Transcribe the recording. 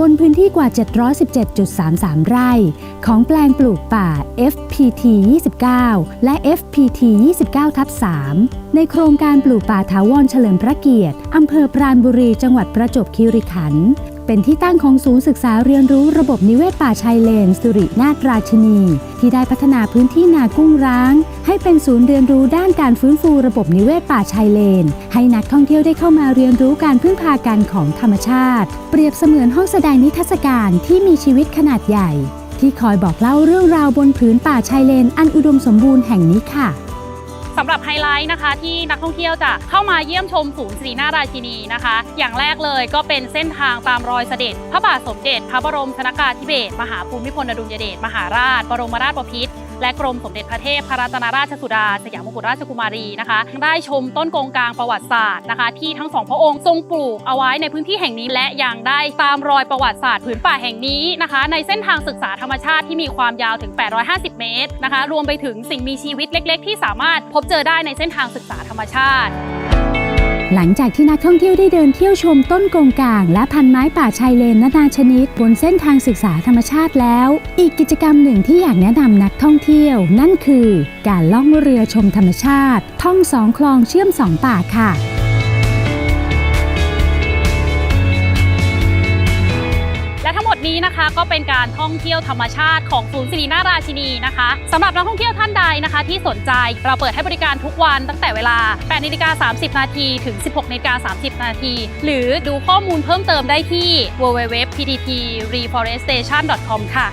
บนพื้นที่กว่า 717.33 ไร่ ของแปลงปลูกป่า FPT 29 และ FPT 29ทับ3ในโครงการปลูกป่าถาวรเฉลิมพระเกียรติ อำเภอปราณบุรีจังหวัดประจวบคีรีขันธ์ เป็นที่ตั้งของศูนย์ศึกษาเรียนรู้ระบบนิเวศป่าชายเลน สุรินาถราชินี ที่ได้พัฒนาพื้นที่นากุ้งร้าง ให้เป็นศูนย์เรียนรู้ด้านการฟื้นฟูระบบนิเวศป่าชายเลน ให้นักท่องเที่ยวได้เข้ามาเรียนรู้การพึ่งพากันของธรรมชาติ เปรียบเสมือนห้องแสดงนิทรรศการที่มีชีวิตขนาดใหญ่ ที่คอยบอกเล่าเรื่องราวบนผืนป่าชายเลน อันอุดมสมบูรณ์แห่งนี้ค่ะ สำหรับไฮไลท์นะคะที่นักท่องเที่ยวจะเข้ามาเยี่ยมชมศูนย์ศรีนาราชินีนะคะ อย่างแรกเลยก็เป็นเส้นทางตามรอยเสด็จ พระบาทสมเด็จ พระบรมชนากาธิเบศรมหาภูมิพลอดุลยเดชมหาราช บรมราชบพิตร และกรมสมเด็จพระเทพพระรัตนราชสุดา สยามกุฎราชกุมารีนะคะ ได้ชมต้นกงกลางประวัติศาสตร์นะคะ ที่ทั้งสองพระองค์ทรงปลูกเอาไว้ในพื้นที่แห่งนี้และยังได้ตามรอยประวัติศาสตร์ผืนป่าแห่งนี้นะคะ ในเส้นทางศึกษาธรรมชาติที่มีความยาวถึง 850 เมตรนะคะ รวมไปถึงสิ่งมีชีวิตเล็ก ๆ ที่สามารถพบเจอได้ในเส้นทางศึกษาธรรมชาติ หลังจากที่นักท่องเที่ยวได้เดินเที่ยวชมต้นกงกาง และพันไม้ป่าชายเลนนานาชนิด บนเส้นทางศึกษาธรรมชาติแล้ว อีกกิจกรรมหนึ่งที่อยากแนะนำนักท่องเที่ยว นั่นคือ การล่องเรือชมธรรมชาติ ท่องสองคลองเชื่อมสองป่าค่ะ ดนี้นะคะก็เป็นการท่องเที่ยวธรรมชาติของศูนย์ศิรินาราชินีนะคะสำหรับนักท่องเที่ยวท่านใดนะคะ ที่สนใจเราเปิดให้บริการทุกวันตั้งแต่เวลา8นาฬิกา30 นาทีถึง 16นาฬิกา30 นาที หรือดูข้อมูลเพิ่มเติมได้ที่ www.pttreforestation.com ค่ะ